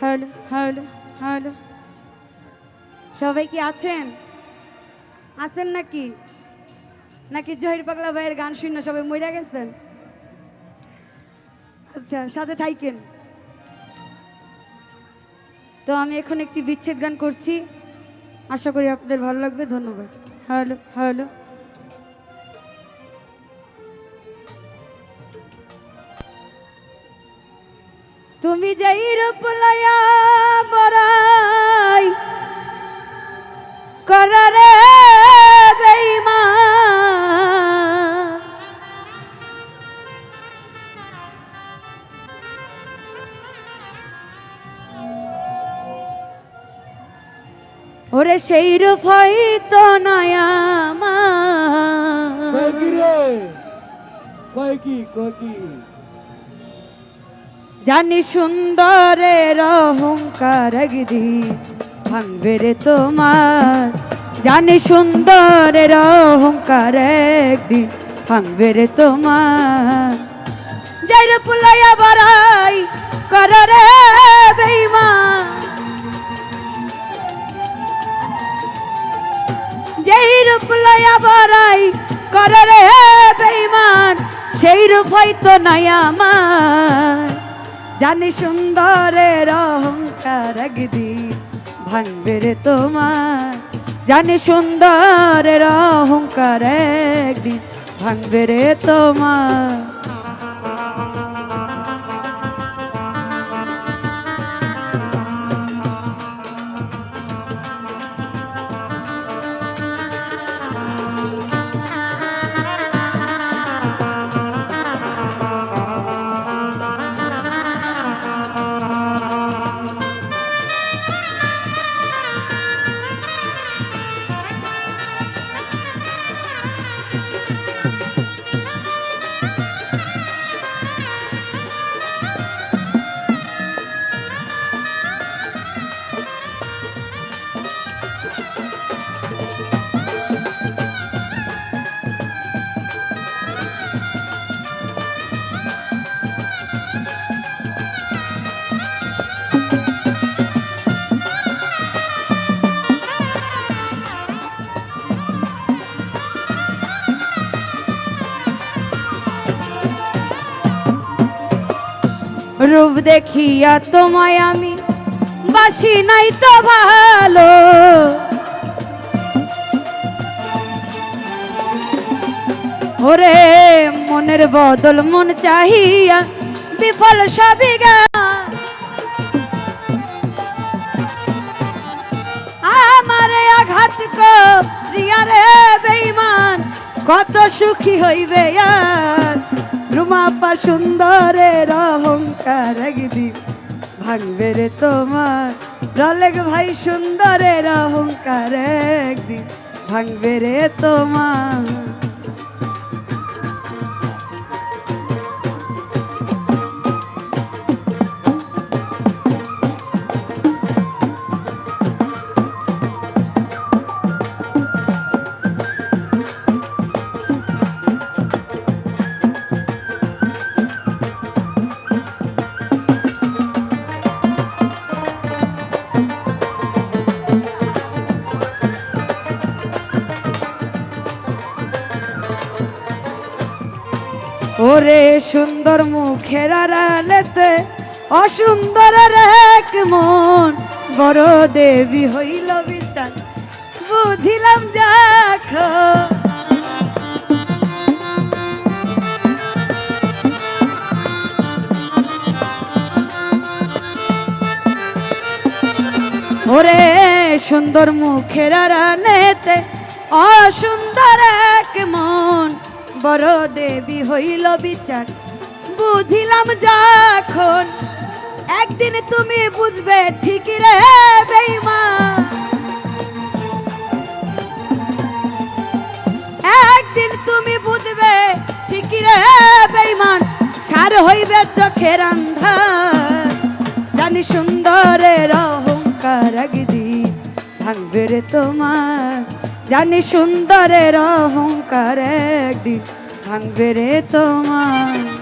Hello hello hello সবাই কি আছেন? আছেন নাকি? নাকি জহির পাগলা ভাইয়ের গান শুনে সবাই মরে গেছেন? আচ্ছা সাথে থাইকেন। তো আমি এখন একটি বিচ্ছেদ গান করছি। আশা করি আপনাদের ভালো লাগবে। ধন্যবাদ। হ্যালো হ্যালো তুমি যাই রূপ বরাই কররে ওরে সেই রূপ কয় কি কয় কি কয় কি? জানি সুন্দরের অহংকার একদিন ভাঙবে রে তোমার। জানি সুন্দরের অহংকার একদিন ভাঙবে রে তোমার। যাই পুলাইয়া বাড়াই কর রে বেইমা যেই রূপ লয়া বড়াই করে রে বেইমান সেই রূপ হয়তো নাই আমার। জানি সুন্দরের অহংকার একদিন ভাঙবে রে তোমার জানি সুন্দরের অহংকার একদিন ভাঙবে রে তোমার রূপ দেখিয়া তোমায় আমি বাসি নাই তো ভালো। ওরে মনের বদল মন চাহিয়া বিফল সবই আমারে আঘাত করিয়া রে বেইমান কত সুখী হইবে আর? রুমাপা সুন্দরের অহংকার একদিন ভাঙবে রে তোমার। রলেগ ভাই, সুন্দরের অহংকার একদিন ভাঙবে রে তোমার। ওরে সুন্দর মুখের আড়ালেতে অসুন্দর এক মন। বড় দেবী হইল বিচার, বুঝিলাম যাখ ওরে সুন্দর মুখের আড়ালেতে অসুন্দর বড় দেবী হইল বিচার। বুঝিলাম যখন একদিন তুমি বুঝবে ঠিকই রে বেইমা। একদিন তুমি বুঝবে ঠিকই রে বেইমান সার হইবে চোখের আন্ধার। জানি সুন্দরের অহংকার একদিন ভাঙবে রে তোমার। জানি সুন্দরের অহংকার একদিন ভাঙবে রে তোমার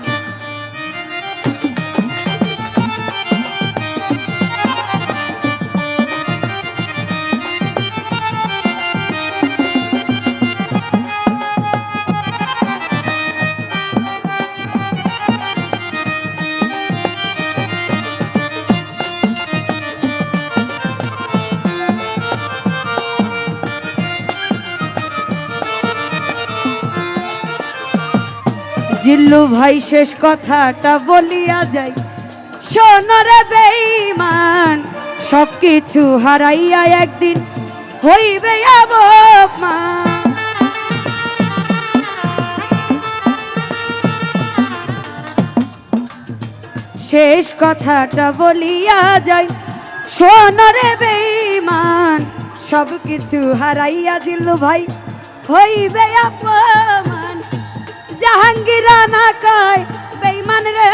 জিল্লু ভাই, শেষ কথাটা বলিয়া যাই। সোনরে বেঈমান সব কিছু হারাইয়া একদিন হইবে অবমান শেষ কথাটা বলিয়া যাই। সোনরে বেঈমান সব কিছু হারাইয়া দিল ভাই, হইবে অপমান। জাহাঙ্গীর না কয় বেঈমান রে,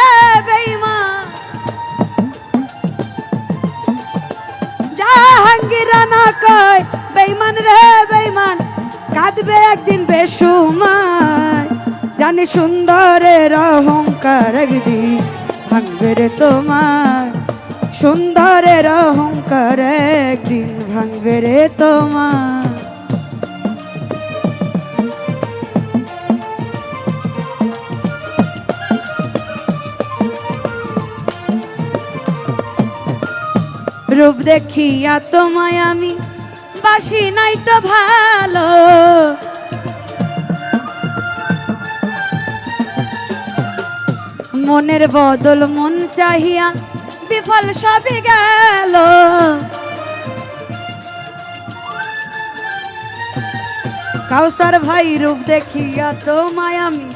বেঈমান। জাহাঙ্গীর না কয় বেঈমান রে, বেঈমান। কাঁদবে একদিন বেসুমায়, জানি সুন্দরের অহংকার একদিন ভাঙবে রে তোমার সুন্দরের অহংকার একদিন ভাঙবে রে তোমার রূপ দেখিয়া তোমায় আমি বাসি নাই তো ভালো। মনের বদল মন চাহিয়া বিফল সবই গেল। কাউসার ভাই রূপ দেখিয়া তোমায় আমি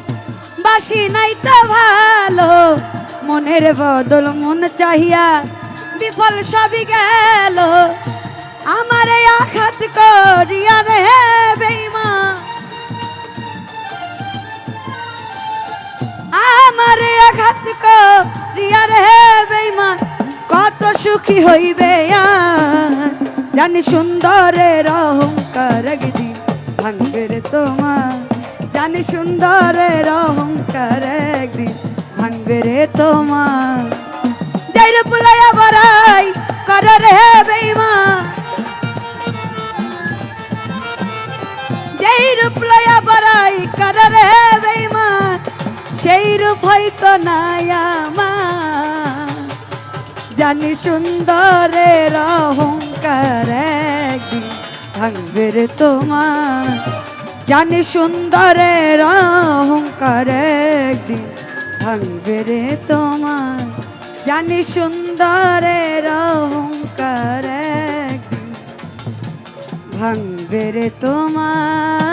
বাসি নাই তো ভালো। মনের বদল মন চাহিয়া বিফল সবই গেল। আমার আঘাত করিয়া রে বেইমা। আমার আঘাত করিয়া রে বেইমা। কত সুখী হইবে জানি সুন্দরের অহংকার একদিন রে তোমার। জানি সুন্দরের অহংকার একদিন রে তোমার। যাই রে পুলাইয়া বড়াই কর রে বেইমা যেই রূপ লয়া বড়াই কর রে বেইমা সেই রূপ হয়তো নাই আমার জানি সুন্দরের অহংকার একদিন ভাঙবে রে তোমার জানি সুন্দরের অহংকার একদিন ভাঙবে রে তোমার জানি সুন্দরের অহংকার ভাঙবে রে তোমার